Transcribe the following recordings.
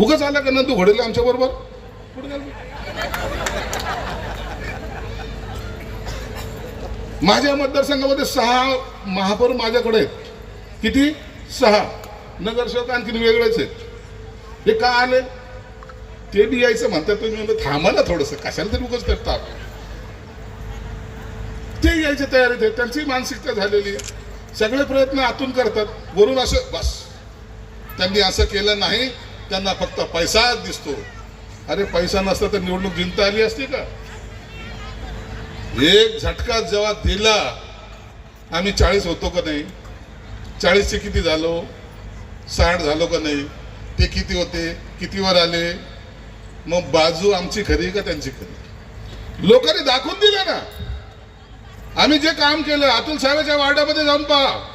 उगाच आला का नंदू घोडेले आमच्या बरोबर? माझ्या मतदारसंघामध्ये सहा महापौर माझ्याकडे आहेत. किती? सहा. नगरसेवक आणखीन वेगळेच आहेत. हे का आले? ते बी यायचं म्हणतात तुम्ही म्हणलं थांबा ना थोडंसं कशाला तरी उगाच करता ते यायच्या तयारीत आहेत. त्यांची मानसिकता झालेली आहे. सगळे प्रयत्न आतून करतात. वरून असं बस त्यांनी असं केलं नाही. त्यांना फक्त पैसा दिसतो. अरे पैसा नसता तर निवडणूक जिंकता आली असती का? एक झटका जेव्हा दिला आम्ही चाळीस होतो का नाही? चाळीसचे किती झालो? साठ झालो का नाही? ते किती होते? कितीवर आले? मग बाजू आमची खरी का त्यांची खरी? लोकांनी दाखवून दिलं ना. आम्ही जे काम केलं अतुल साहेबाच्या वार्डामध्ये जाऊन पहा.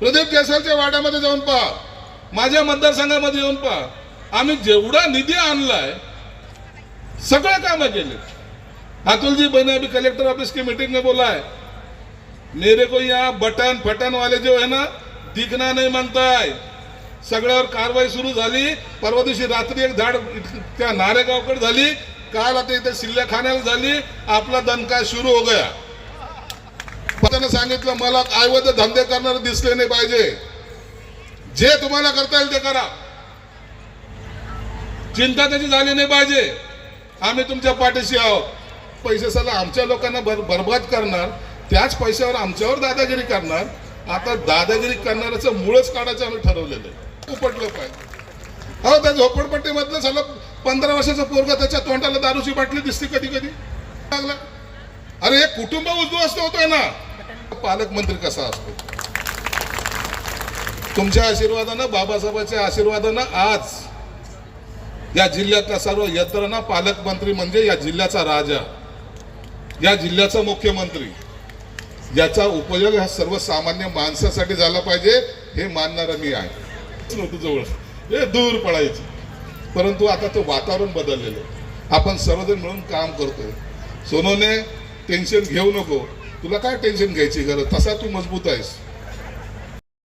प्रदीप केसरच्या वार्डामध्ये जाऊन पहा. माझ्या मतदारसंघामध्ये येऊन पहा. आम्ही जेवढा निधी आणलाय सगळं कामं केले. अतुलजी बने अभी कलेक्टर ऑफिस की मीटिंग में बोला है मेरे को यहाँ बटन फटन वाले जो है ना दिखना नहीं मानता है. सगळ्यावर कारवाई सुरू झाली. परवा दिवशी रात्री एक झाड त्या नारेगावकडे झाली. काल आता इथे सिल्ल्या खाण्याला झाली. आपला दणका सुरू हो गया. त्यानं सांगितलं मला ऐवज धंदे करणारे दिसले नाही पाहिजे. जे तुम्हाला करता येईल ते करा. चिंता त्याची झाली नाही पाहिजे. आम्ही तुमच्या पाठीशी आहोत. पैसे सला आमच्या लोकांना बर बरबाद करणार. त्याच पैशावर आमच्यावर दादागिरी करणार. आता दादागिरी करणाऱ्याचं मूळच काढायचं आम्ही ठरवलेलं आहे. उपटलं पाहिजे. हो त्या झोपडपट्टीमधलं झालं पंधरा वर्षाचा पोरगा त्याच्या तोंडाला दारूची बाटली दिसते कधी कधी? लागला. अरे एक कुटुंब उद्ध्वस्त होतोय ना. पालकमंत्री कसा असतो? तुमच्या आशीर्वादानं बाबासाहेबांच्या आशीर्वादानं आज या जिल्ह्यातल्या सर्व यंत्रणा पालकमंत्री म्हणजे या जिल्ह्याचा राजा या जिल्ह्याचा मुख्यमंत्री याचा उपयोग हा सर्वसामान्य माणसासाठी झाला पाहिजे हे मानणारा मी आहे. नव्हतं जवळ. हे दूर पडायचं. परंतु आता ते वातावरण बदललेलं आहे. आपण सर्वजण मिळून काम करतोय. सोनूने टेन्शन घेऊ नको. तुला काय टेन्शन घ्यायची गरज? तसा तू मजबूत आहेस.